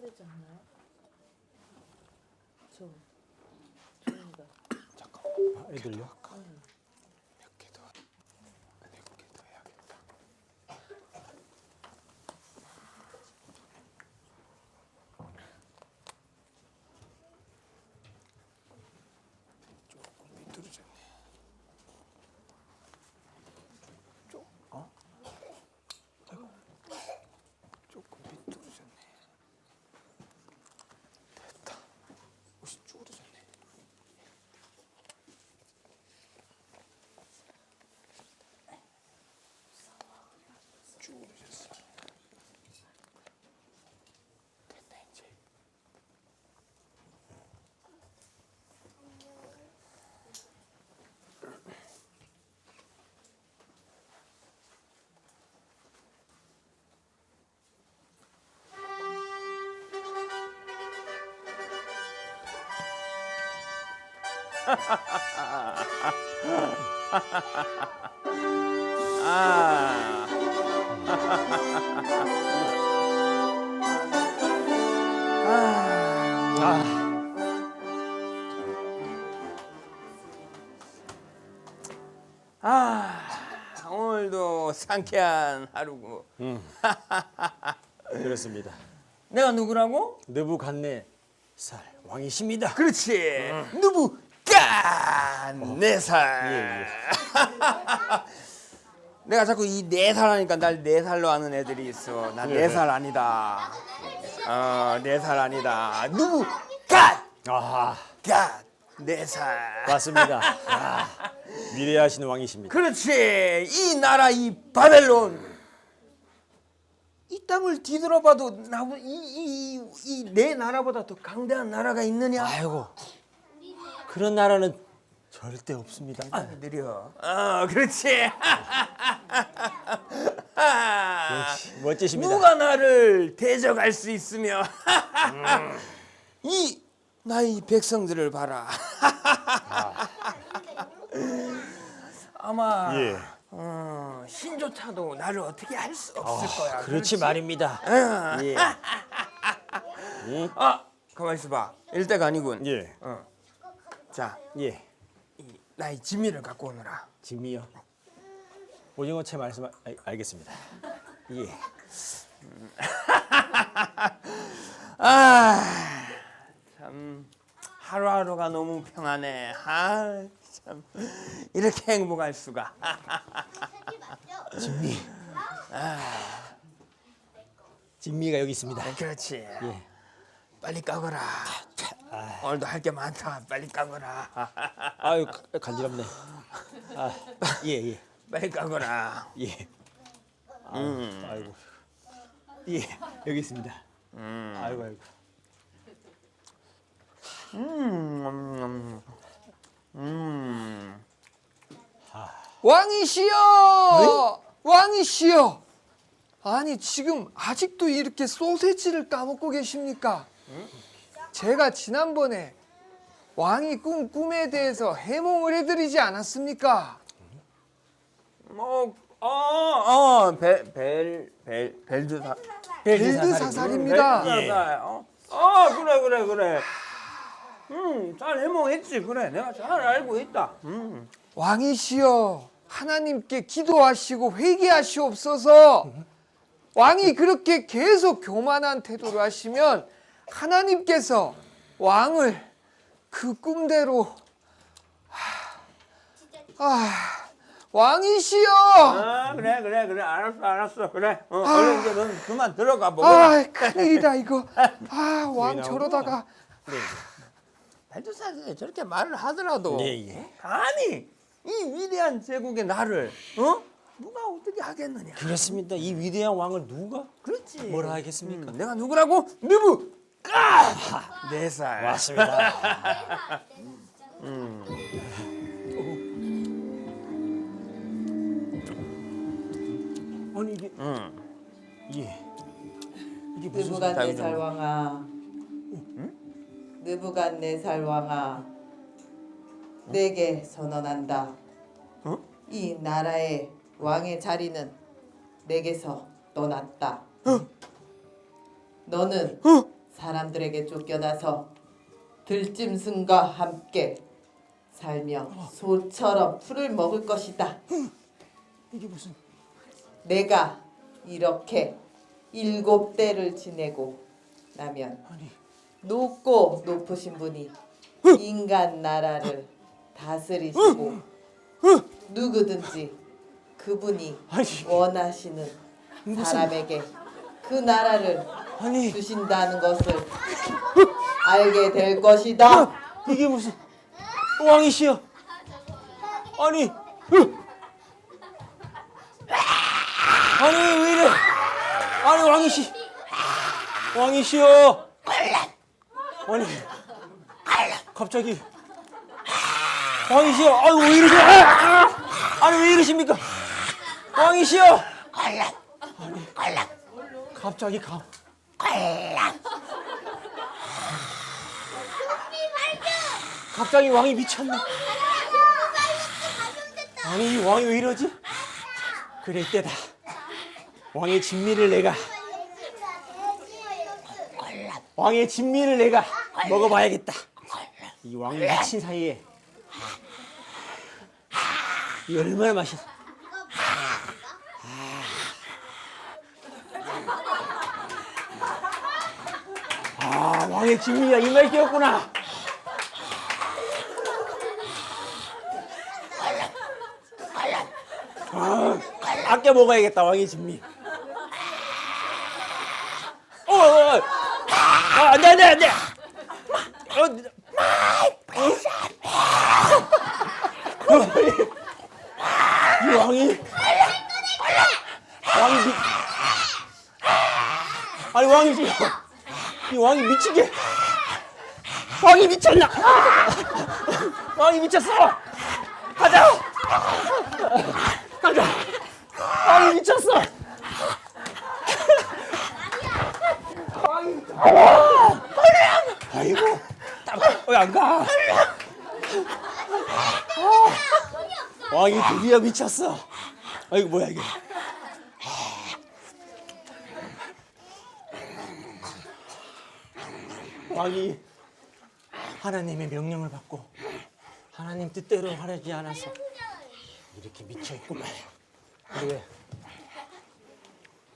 되지 않나요? 저 저입니다. 아, 애들요? 몇 개 더, 몇 개 더 해야겠다. 조금 비뚤어졌네. 조, 어? 아이고, 조금 비뚤어졌네. 됐다. 옷이 쭈그러졌네. 쭈그러졌어. 됐다 이제. 아. 아, 아, 오늘도 상쾌한 하루고. 그렇습니다. 내가 누구라고? 느부갓네 살 왕이십니다. 그렇지. 누구? 깐네 살. 예, 내가 자꾸 이 네 살 하니까 날 네 살로 하는 애들이 있어. 난 네 살 아니다. 어, 네 살 아니다. 누구? 깐! 아, 깐! 네 살. 맞습니다. 아, 위대하신 왕이십니다. 그렇지. 이 나라 이 바벨론. 이 땅을 뒤돌아봐도 나보 이이 내 나라보다 더 강대한 나라가 있느냐? 아이고, 그런 나라는 절대 없습니다. 아, 느려. 어, 그렇지. 역시 멋지십니다. 누가 나를 대적할 수 있으며 이 나의 백성들을 봐라. 아마 예. 어, 신조차도 나를 어떻게 할 수 없을 거야. 그렇지 말입니다. 어. 예. 아, 가만 있어봐. 일대가 아니군. 예. 어. 자, 예. 이 나의 진미를 갖고 오너라. 지미요. 오징어 채 말씀 알, 알겠습니다. 예. 아, 참 하루하루가 너무 평안해. 아, 참 이렇게 행복할 수가. 진미. 진미가 여기 있습니다. 그렇지. 예. 빨리 까거라. 오늘도 할 게 많다. 빨리 까거라. 아유 가- 간지럽네. 아, 예 예. 빨리 까거라. 예. 아, 아이고. 예, 여기 있습니다. 아이고 아이고. 음, 음. 왕이시여! 왕이시여! 아니 지금 아직도 이렇게 소세지를 까먹고 계십니까? 제가 지난번에 왕이 꾼 꿈에 대해서 해몽을 해드리지 않았습니까? 뭐, 어, 어, 벨, 벨, 벨, 벨드 사. 벨드 사살입니다. 벨드 사살. 어, 어, 그래, 그래, 그래. 음, 잘 해몽했지. 그래, 내가 잘 알고 있다. 음. 왕이시여 하나님께 기도하시고 회개하시옵소서 왕이 그렇게 계속 교만한 태도를 하시면 하나님께서 왕을 그 꿈대로 하, 아, 왕이시여 아, 그래, 그래, 그래. 알았어, 알았어. 그래. 어, 얼른 이제 넌 그만 들어가 보고. 아 큰일이다 이거 아 왕. 저러다가 벨드사살이 저렇게 말을 하더라도. 예, 예. 아니, 이 위대한 제국의 나를, 어? 누가 어떻게 하겠느냐. 그렇습니다. 이 위대한 왕을 누가 그렇지. 뭐라 하겠습니까? 음, 내가 누구라고? 누구? 까! 네 살. 맞습니다. 아니 이게 음. 예. 이게 무슨 느부갓 네 살 왕아. 느부갓 네살 왕아. 내게 선언한다. 어? 이 나라의 왕의 자리는 내게서 떠났다. 너는 사람들에게 쫓겨나서 들짐승과 함께 살며 소처럼 풀을 먹을 것이다. 이게 무슨? 내가 이렇게 일곱 대를 지내고 나면 아니. 높고 높으신 분이 인간 나라를 다스리시고 누구든지 그분이 아니. 원하시는 사람에게 그 나라를 아니. 주신다는 것을 알게 될 것이다. 이게 무슨 왕이시여? 아니. 으! 아니 왜 이래? 아니 왕이시. 왕이시여. 아니 갑자기. 왕이시여. 아유 왜 이러세요? 아! 아! 아니 왜 이러십니까? 왕이시여. 아니 갑자기 감 갑자기 왕이 미쳤네. 아니 이 왕이 왜 이러지? 그럴 때다. 왕의 진미를 내가 왕의 진미를 내가 먹어봐야겠다. 이 왕이 미친 사이에 이 얼마나 맛있어. 아 왕의 진미가 이 맛이었구나. 아껴 먹어야겠다 왕의 진미. 어, 어, 어. 아, 안돼 안돼 안돼. 어, 어. 이 왕이 왕이 미, 아니 왕이 지금 이 왕이 미치게 왕이 미쳤나? 왕이 미쳤어. 가자. 가자. 왕이 미쳤어. 왕이. 아이고. 왜안 가? 왕이 드디어 미쳤어. 아이고 뭐야 이게. 왕이 하나님의 명령을 받고 하나님 뜻대로 하지 않아서 이렇게 미쳐 있구만. 근데 왜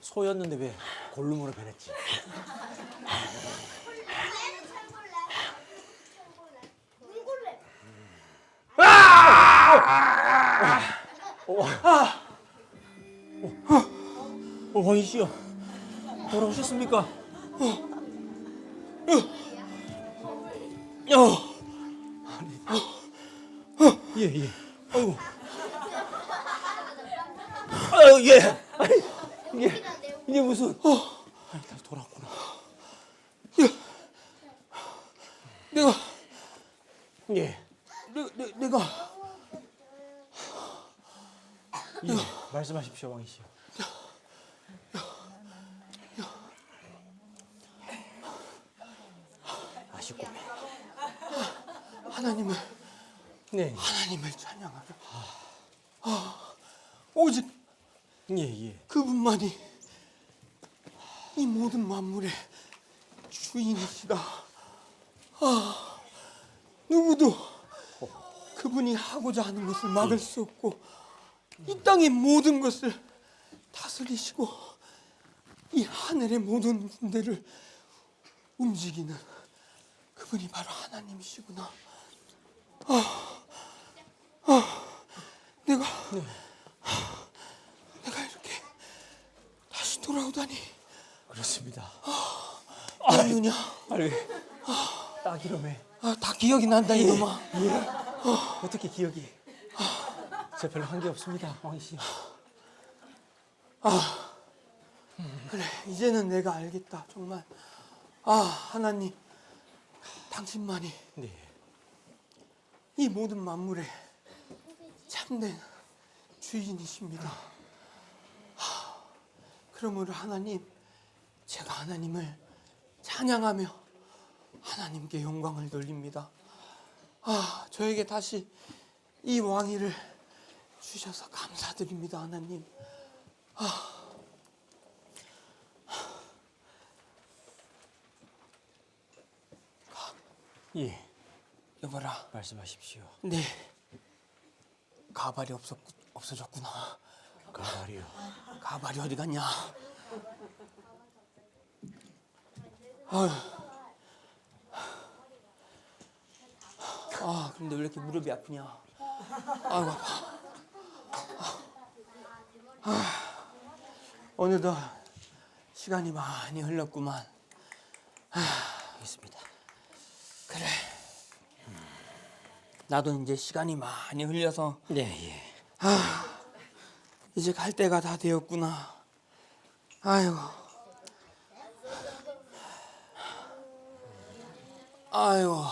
소였는데 왜 골룸으로 변했지? 어, 왕이 씨요. 돌아오셨습니까? 어. 어. 어. 아니, 어. 예, 예. 아이고. 아유, 예. 아니, 이게, 이게 무슨, 어. 아니, 다시 돌아왔구나. 예. 내가, 예. 내, 내, 내가. 예, 말씀하십시오, 왕이시여. 아쉽고. 하나님을 네, 하나님을 찬양하며 아, 오직 예, 예. 그분만이 이 모든 만물의 주인이시다. 아, 누구도 그분이 하고자 하는 것을 막을 수 없고 이 땅의 모든 것을 다스리시고 이 하늘의 모든 군대를 움직이는 그분이 바로 하나님이시구나. 아, 아, 내가 내가 이렇게 다시 돌아오다니 그렇습니다. 아느냐? 아니, 딱 이러면 아, 다 기억이 난다 이놈아. 어떻게 기억이? 저 별로 한 게 없습니다, 왕이시여. 그래 이제는 내가 알겠다 정말. 아 하나님, 당신만이 네, 이 모든 만물의 참된 주인이십니다. 하, 그러므로 하나님, 제가 하나님을 찬양하며 하나님께 영광을 돌립니다. 아, 저에게 다시 이 왕위를 주셔서 감사드립니다, 하나님. 아, 예. 여봐라. 말씀하십시오. 네. 가발이 없었 없어졌구나. 가발이요. 가발이 어디 갔냐? 아휴. 아, 근데 왜 이렇게 무릎이 아프냐? 아이고 아파. 아, 어느덧 시간이 많이 흘렀구만. 알겠습니다. 그래. 나도 이제 시간이 많이 흘려서 네, 예. 이제 갈 때가 다 되었구나. 아이고. 아이고.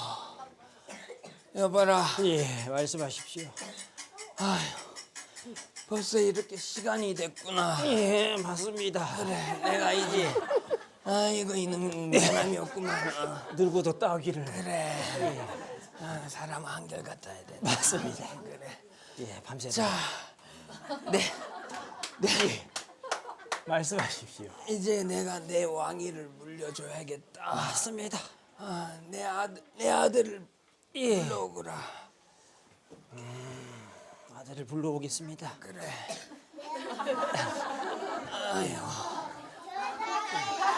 여봐라. 예, 말씀하십시오. 아이고. 벌써 이렇게 시간이 됐구나. 예, 맞습니다. 그래, 내가 이제 아이고 이놈. 어, 늙어도 따기를. 그래. 아, 사람 한결 같아야 돼. 맞습니다. 그래. 예, 밤새. 자, 네, 네. 말씀하십시오. 이제 내가 내 왕위를 물려줘야겠다. 맞습니다. 아, 내 아들, 내 아들을 예. 불러오거라. 아들을 불러오겠습니다. 그래. 아이고.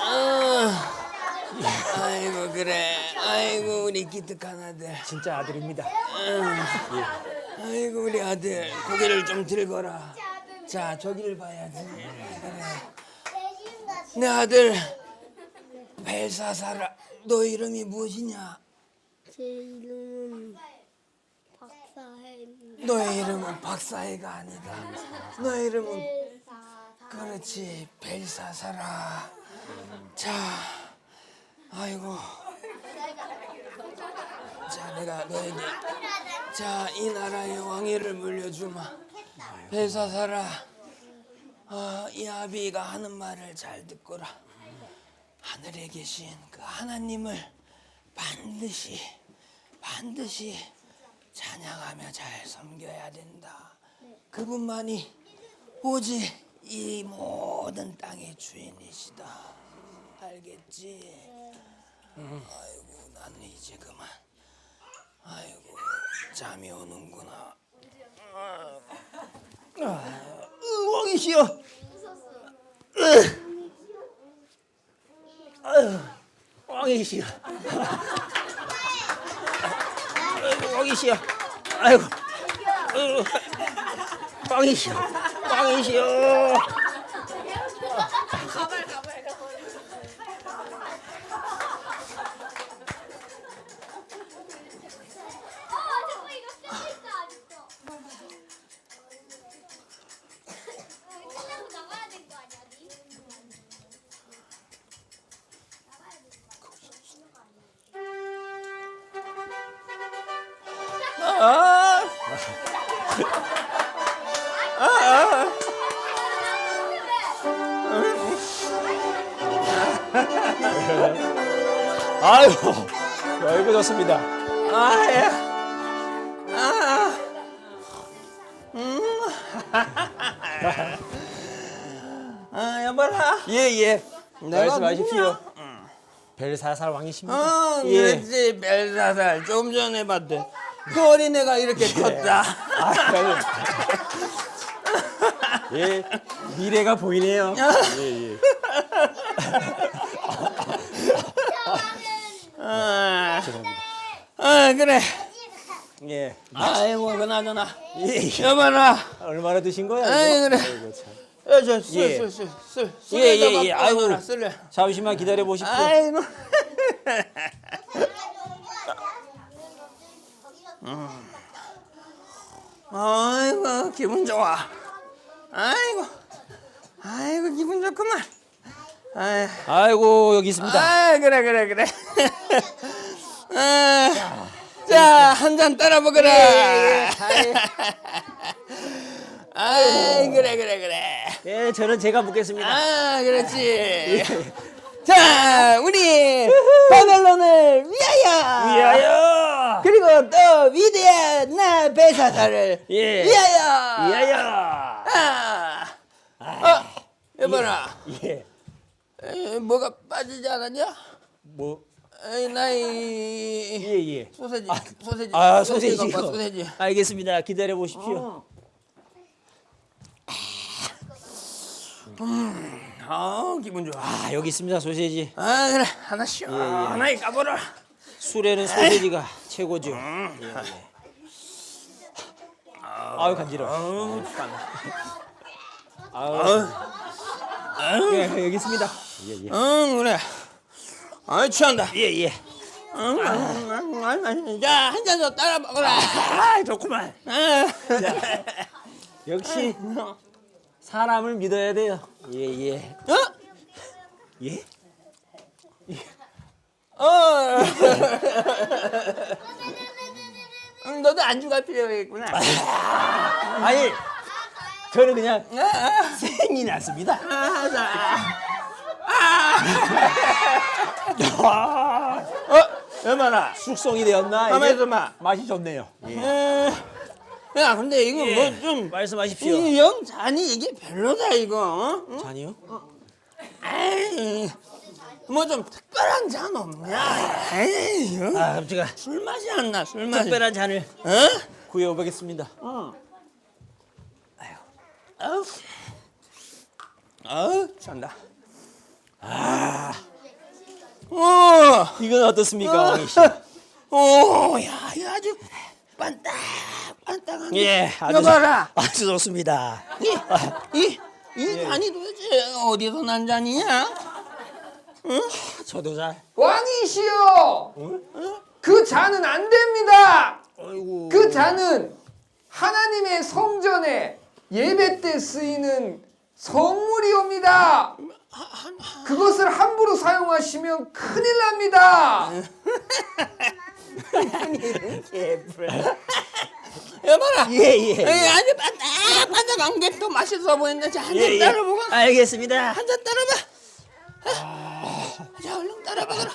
아, 아이고 그래. 아이고 우리 기특한 아들. 진짜 아들입니다. 아이고 우리 아들 고개를 좀 들거라. 자 저기를 봐야 돼. 그래. 내 아들 벨사사라. 너 이름이 무엇이냐? 제 이름은 박사혜입니다. 너의 이름은 박사해가 아니다. 너의 이름은 그렇지 벨사사라. 자, 아이고. 자, 내가 너에게 자 이 나라의 왕위를 물려주마. 벨사사라. 아, 이 아비가 하는 말을 잘 듣거라. 하늘에 계신 그 하나님을 반드시 반드시 찬양하며 잘 섬겨야 된다. 그분만이 오직 이 모든 땅의 주인이시다. 알겠지? 아이고 나는 이제 그만. 아이고 잠이 오는구나. 왕이시여. 아유, 왕이시여. 아이고, 왕이시여. 아이고. 아이고, 왕이시여. 왕이시여. 말씀하십시오. 벨사살 왕이십니다. 어, 예. 그렇지. 벨사살. 좀 전에 봤던 그 어린애가 이렇게 컸다. 아유. 예, 미래가 보이네요. 예, 예. 아, 죄송합니다. 아, 그래. 예. 아이고, 그나저나. 예, 예. 여봐라. 얼마나 드신 거야? 아이? 그래. 아이고, 참. 어, 저, 술, 예. 술, 술, 술. 예, 예, 술에다가 예. 아이고. 술을. 잠시만 기다려 보십시오. 아이고. 아이고 기분 좋아. 아이고, 아이고 기분 좋구만. 아이, 아이고 여기 있습니다. 아 그래 그래 그래. 아, 자, 한 잔 따라 먹어라. 아이, 그래 그래 그래. 예, 저는 제가 묻겠습니다. 아, 그렇지. 자, 우리 바벨론을 위하여. 위하여. 그리고 또 위대한 나 베사사를 예. 위하여. 위하여. 아, 어, 여봐라. 예. 에, 뭐가 빠지지 않았냐? 뭐 에이, 나이 예 예. 소세지 소세지 아 소세지. 갖고 와, 소세지 알겠습니다. 기다려 보십시오. 아 기분 좋아 아 여기 있습니다 소세지. 아 그래 하나 시원하게 까보라 술에는 소세지가 최고죠. 예, 예. 아유 간지러. 아우 참 아유 예, 여기 있습니다. 예 예. 응 그래 아이 취한다 예 예. 응, 응, 응, 응, 응. 자, 한 잔 더 따라 먹어라. 아 좋구만. 아. 역시 사람을 믿어야 돼요. 예 예. 어? 예? 어. 응, 너도 안주가 필요했구나. 아니 저는 그냥 아, 아. 생이 났습니다. 아, 자. 아, 어, 얼마나? 숙성이 되었나? 가만히 이게? 있어봐. 맛이 좋네요. 에, 야, 근데 이거 예. 뭐 좀. 말씀하십시오. 이 영잔이 이게 별로다 이거. 어? 응? 잔이요? 에이, 뭐좀 특별한 잔 없냐? 에이, 어? 아 제가 술 맛이 안 나, 술 맛이. 특별한 잔을 어? 구해 오겠습니다. 아우, 아우, 잔다. 아, 오, 이건 어떻습니까, 왕희 씨? 오, 야, 이거 아주 반딱, 반딱한. 예, 아주 이거 봐라. 아주 좋습니다. 이, 이, 이 잔이 도대체 어디서 난 잔이야? 저도 잘. 왕이시여 그 잔은 안 됩니다 그 잔은 하나님의 성전에 예배 때 쓰이는 성물이옵니다 그것을 함부로 사용하시면 큰일 납니다 여봐라. 예, 예. 에이, 아주 반딱, 반딱한 게또 맛있어 보이는데 자, 한잔 예, 예. 따라보고. 알겠습니다. 한 잔 따라봐. 자, 얼른 따라봐라.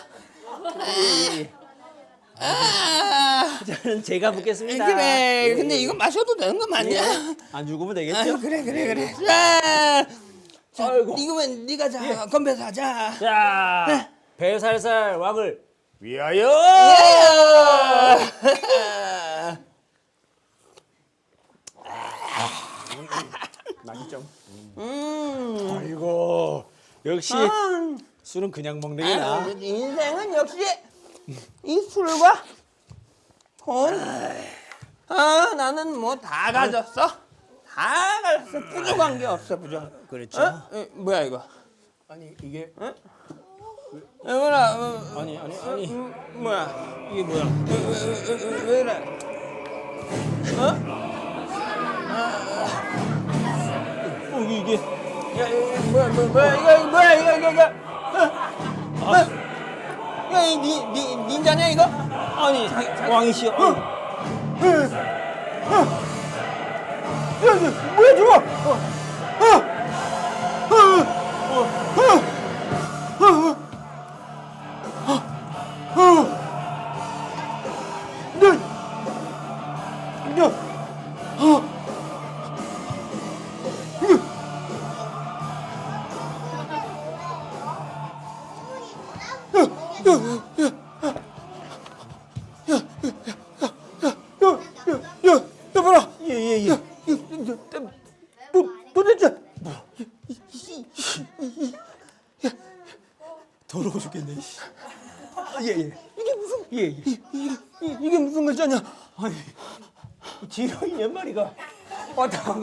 아, 저는 제가 묻겠습니다. 그래. 근데 이거 마셔도 되는 거 맞냐? 안 죽으면 아, 되겠죠? 그래, 그래, 그래. 자, 자 아이고. 이거면 네가 자, 건배사 하자. 자, 배살살 왕을 위하여. 맛 있죠? 음. 아이고, 역시 아, 술은 그냥 먹는 게 나아. 아유, 인생은 역시 이 술과 돈. 아, 나는 뭐 다 가졌어. 다 가졌어. 부족한 게 없어, 부족. 그렇죠. 어? 에, 뭐야 이거? 아니 이게 여보라, 어, 아니 아니 아니 음, 뭐야? 이게 뭐야? 왜, 왜, 왜, 왜, 왜 이래? 어 이게 야, 야, 야, 뭐야, 뭐야, 뭐야, 이거, 이거 뭐야, 이거, 이거, 이거. 어, 어. 야, 이 니, 니, 닌자냐 이거? 아니 왕이 씨요. 뭐야 저거?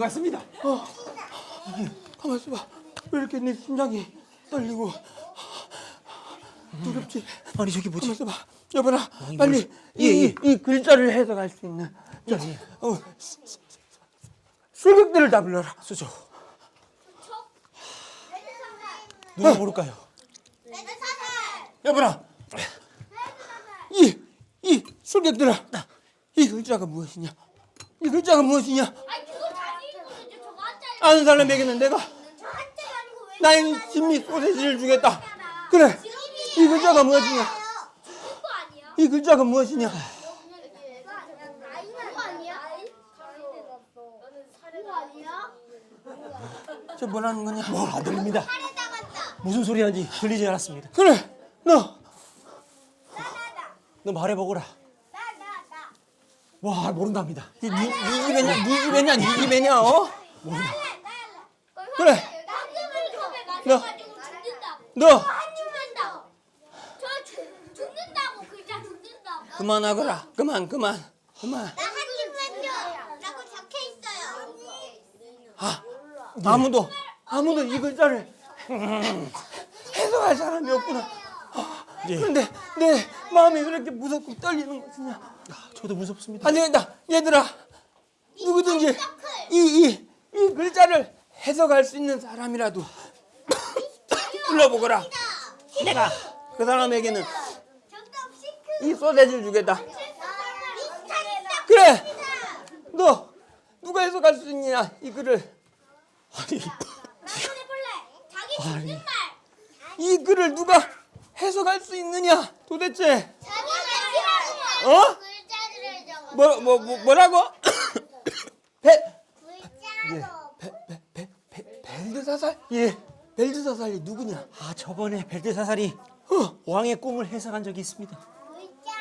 간것 같습니다. 가만 있어봐. 왜 이렇게 내 심장이 떨리고 두렵지? 아니 저기 가만 뭐지? 있어봐. 여봐라. 왕이 빨리 뭐지? 이, 예, 이, 이 글자를 해석할 수 있는 자, 어, 수- 수- 수- 수격들을 다 불러라. 수저 누가 모를까요? 사살 이, 이 술객들아. 이 글자가 무엇이냐? 이 글자가 무엇이냐? 아니 그거 자기 거죠 저거 한자리 아는 사람에게는 내가 나의 진미 소세지를 주겠다. 그래. 이 글자가 무엇이냐? 이 글자가 무엇이냐? 저 뭐라는 거냐? 뭐안 들립니다. 무슨 소리 하는지 들리지 않았습니다. 그래. 너 너 말해보거라. 와 모른답니다. 네, 네 집에냐 네 집에냐 네 집에냐 어? 그래. 나금을 컵에 맞아가지고 죽는다. 너한 죽는다. 저 죽- 죽는다고 글자 죽는다고. 그만하거라 그만 그만 그만 나한 입만 줘. 라고 적혀 있어요. 아 아무도 아무도 이 글자를 해석할 사람이 없구나 아, 그런데 내 마음이 왜 이렇게 무섭고 떨리는 것이냐 저도 무섭습니다. 안 되겠다 얘들아 누구든지 이 이 이 글자를 해석할 수 있는 사람이라도 불러보거라 내가 그 사람에게는. 이 소세지를 주겠다. 그래 너 누가 해석할 수 있냐 이 글을 아니 말. 이 글을 누가 해석할 수 있느냐 도대체 어? 뭐, 뭐, 뭐 뭐라고? 벨, 글자로. 벨, 벨, 벨, 벨, 벨드 사살? 예 벨드 사살이 누구냐 아 저번에 벨드 사살이 어, 왕의 꿈을 해석한 적이 있습니다.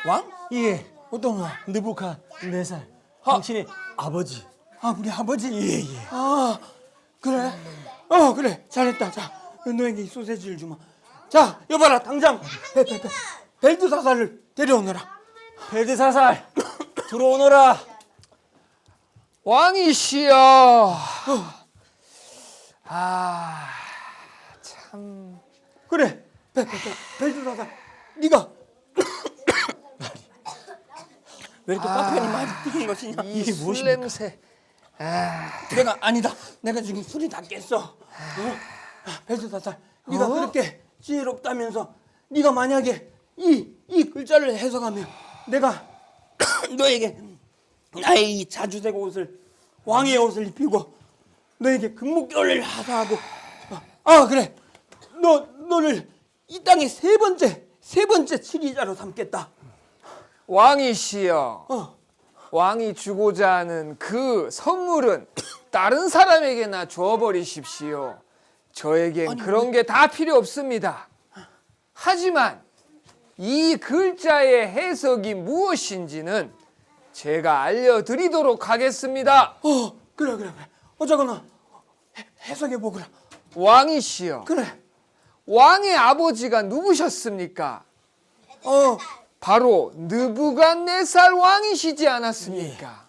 왕? 예. 어떤 왕? 느부카 네 살. 하. 당신의 아버지. 아 우리 아버지 예 예. 아 그래 어 그래 잘했다 자 너에게 이 소세지를 주마 자 여봐라 당장 벨, 벨, 벨, 벨드 사살을 데려오너라 벨드 사살 들어오너라. 왕이시여. 아, 참. 그래 벨, 벨, 벨, 벨드사살 네가 왜 이렇게 파편이 많이 튀긴 것이냐 이 이게 술 무엇입니까? 냄새. 내가 아니다. 내가 지금 술이 다 깼어. 어? 벨트사살, 네가 어? 그렇게 지혜롭다면서 네가 만약에 이 이 글자를 해석하면 내가 너에게 나의 이 자주색 옷을 왕의 옷을 입히고 너에게 금목결을 하사하고 어, 아 그래 너 너를 이 땅의 세 번째 세 번째 치기자로 삼겠다. 왕이시여. 어. 왕이 주고자 하는 그 선물은 다른 사람에게나 줘버리십시오. 저에겐 그런 게 다 필요 없습니다. 하지만 이 글자의 해석이 무엇인지는 제가 알려드리도록 하겠습니다. 어 그래 그래 그래 어쩌거나 해석해 보거라. 왕이시여, 그래 왕의 아버지가 누구셨습니까? 어 바로 느부갓네살 왕이시지 않았습니까?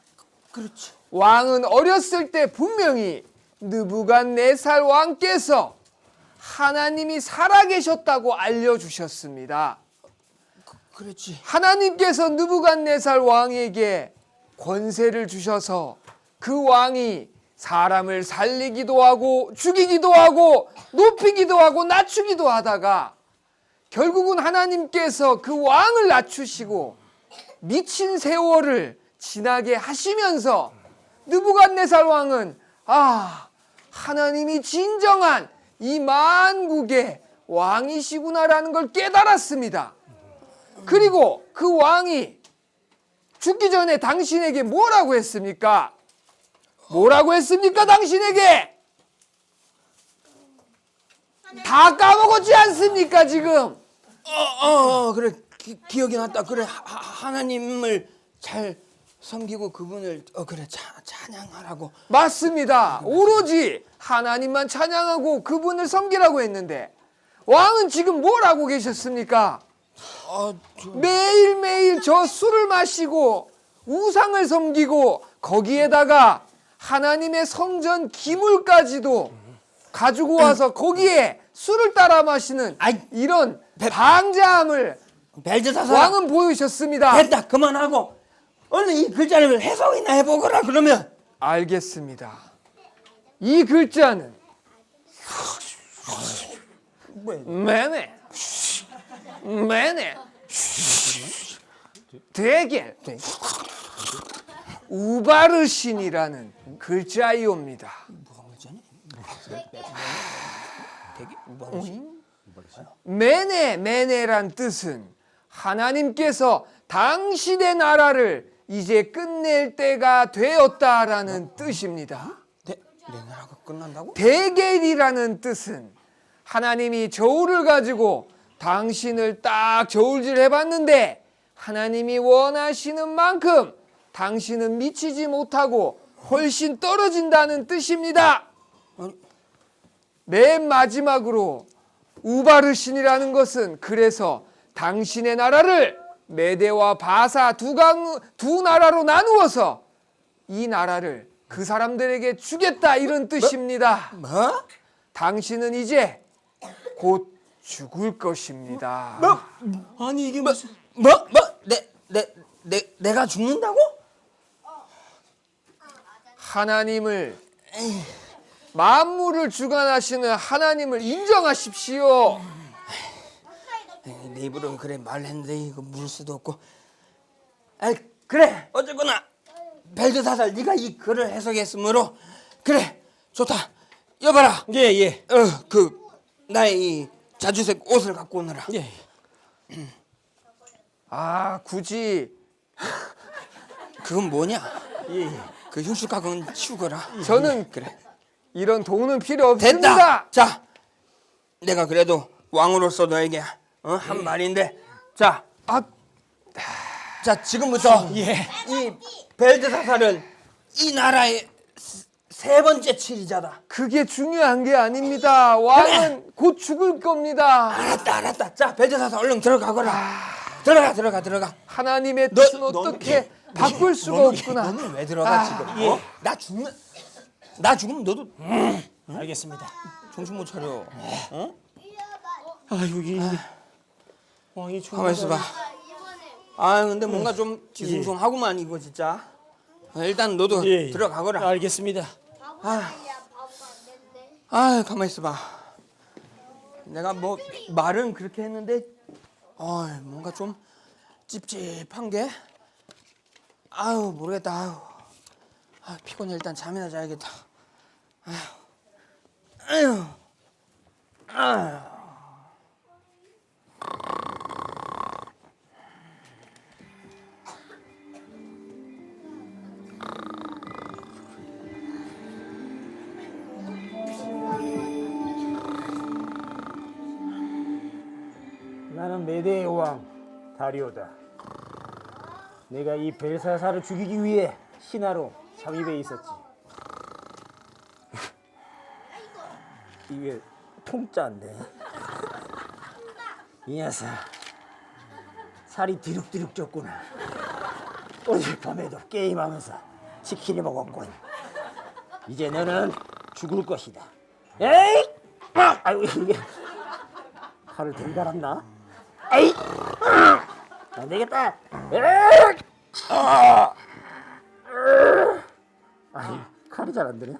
그렇지. 왕은 어렸을 때 분명히 느부갓네살 왕께서 하나님이 살아계셨다고 알려주셨습니다. 그렇지. 하나님께서 느부갓네살 왕에게 권세를 주셔서 그 왕이 사람을 살리기도 하고 죽이기도 하고 높이기도 하고 낮추기도 하다가 결국은 하나님께서 그 왕을 낮추시고 미친 세월을 지나게 하시면서 느부갓네살 왕은 아 하나님이 진정한 이 만국의 왕이시구나라는 걸 깨달았습니다. 그리고 그 왕이 죽기 전에 당신에게 뭐라고 했습니까? 뭐라고 했습니까? 당신에게 다 까먹었지 않습니까 지금? 어, 어 그래 기, 기억이 났다. 그래 하, 하- 하나님을 잘 섬기고 그분을 어 그래 차, 찬양하라고. 맞습니다. 오로지 하나님만 찬양하고 그분을 섬기라고 했는데 왕은 지금 뭘 하고 계셨습니까? 어, 매일매일 저 술을 마시고 우상을 섬기고 거기에다가 하나님의 성전 기물까지도 가지고 와서 거기에 술을 따라 마시는 아이, 이런 방자함을 왕은 보이셨습니다. 됐다 그만하고 얼른 이 글자를 해석이나 해보거라 그러면 알겠습니다. 이 글자는 매네 매네 대게 우바르신이라는 글자이옵니다. 메네 메네란 뜻은 하나님께서 당신의 나라를 이제 끝낼 때가 되었다라는 뜻입니다. 내, 내 나라가 끝난다고? 대겔이라는 뜻은 하나님이 저울을 가지고 당신을 딱 저울질 해봤는데 하나님이 원하시는 만큼 당신은 미치지 못하고 훨씬 떨어진다는 뜻입니다. 맨 마지막으로 우바르신이라는 것은 그래서 당신의 나라를 메대와 바사 두, 강, 두 나라로 나누어서 이 나라를 그 사람들에게 주겠다 이런 뜻입니다. 뭐? 당신은 이제 곧 죽을 것입니다. 아니 이게 무슨 뭐? 뭐? 내, 내, 내, 내가 죽는다고? 하나님을 만물을 주관하시는 하나님을 인정하십시오. 내 입으로 그래 말했는데 이거 물 수도 없고. 아 그래. 어쨌거나 벨드사살 네가 이 글을 해석했으므로 그래 좋다. 여봐라. 예 예. 어그 나의 이 자주색 옷을 갖고 오너라. 예. 아 굳이. 그건 뭐냐 그 흉수각은 치우거라 저는 그래 이런 돈은 필요 없습니다. 됐다 자 내가 그래도 왕으로서 너에게 어, 한 말인데 자 아, 자 지금부터 예. 이 벨드사살은 이 나라의 세- 세 번째 치리자다. 그게 중요한 게 아닙니다. 왕은 곧 죽을 겁니다. 알았다 알았다. 자 벨드사살 얼른 들어가거라. 들어가 들어가 들어가. 하나님의 너- 뜻은 너는- 어떻게 바꿀 수가 너는, 없구나. 너는 왜 들어가 아, 지금? 어? 나 죽는 나 죽으면 너도 알겠습니다. 정신 못 차려. 어? 아 여기 왕이 중. 가만 있어봐. 아 근데 뭔가 좀 뒤숭숭하구만 이거 진짜. 어, 일단 너도 예, 예. 들어가거라. 알겠습니다. 아 가만 있어봐. 내가 뭐 말은 그렇게 했는데, 아 뭔가 좀 찝찝한 게. 아유 모르겠다. 아유, 아 피곤해 일단 잠이나 자야겠다. 아유, 아유, 아유. 나는 메대의 왕 다리오다. 내가 이 벨사사를 죽이기 위해 신하로 잠입해 있었지. 이게 통짜인데. 이 녀석 살이 디룩디룩 쪘구나. 어젯밤에도 게임하면서 치킨을 먹었군. 이제 너는 죽을 것이다. 에이! 아, 아유 이게 칼을 덜 갈았나? 에이! 안 되겠다. 아! 칼이 잘 안 되네.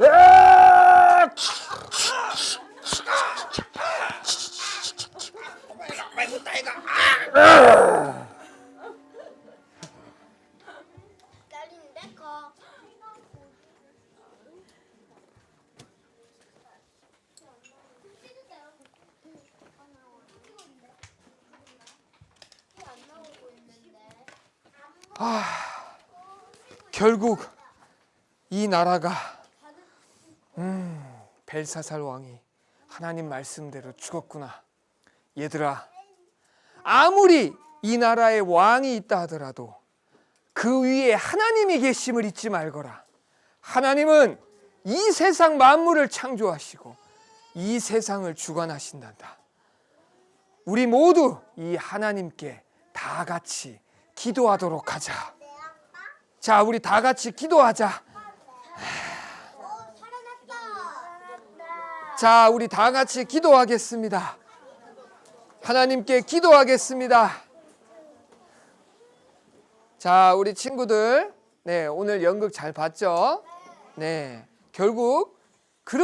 에이! 딸인데 결국 이 나라가 음, 벨사살 왕이 하나님 말씀대로 죽었구나. 얘들아, 아무리 이 나라에 왕이 있다 하더라도 그 위에 하나님이 계심을 잊지 말거라. 하나님은 이 세상 만물을 창조하시고 이 세상을 주관하신단다. 우리 모두 이 하나님께 다 같이 기도하도록 하자. 자, 우리 다 같이 기도하자. 자, 우리 다 같이 기도하겠습니다. 하나님께 기도하겠습니다. 자, 우리 친구들, 네, 오늘 연극 잘 봤죠? 네, 결국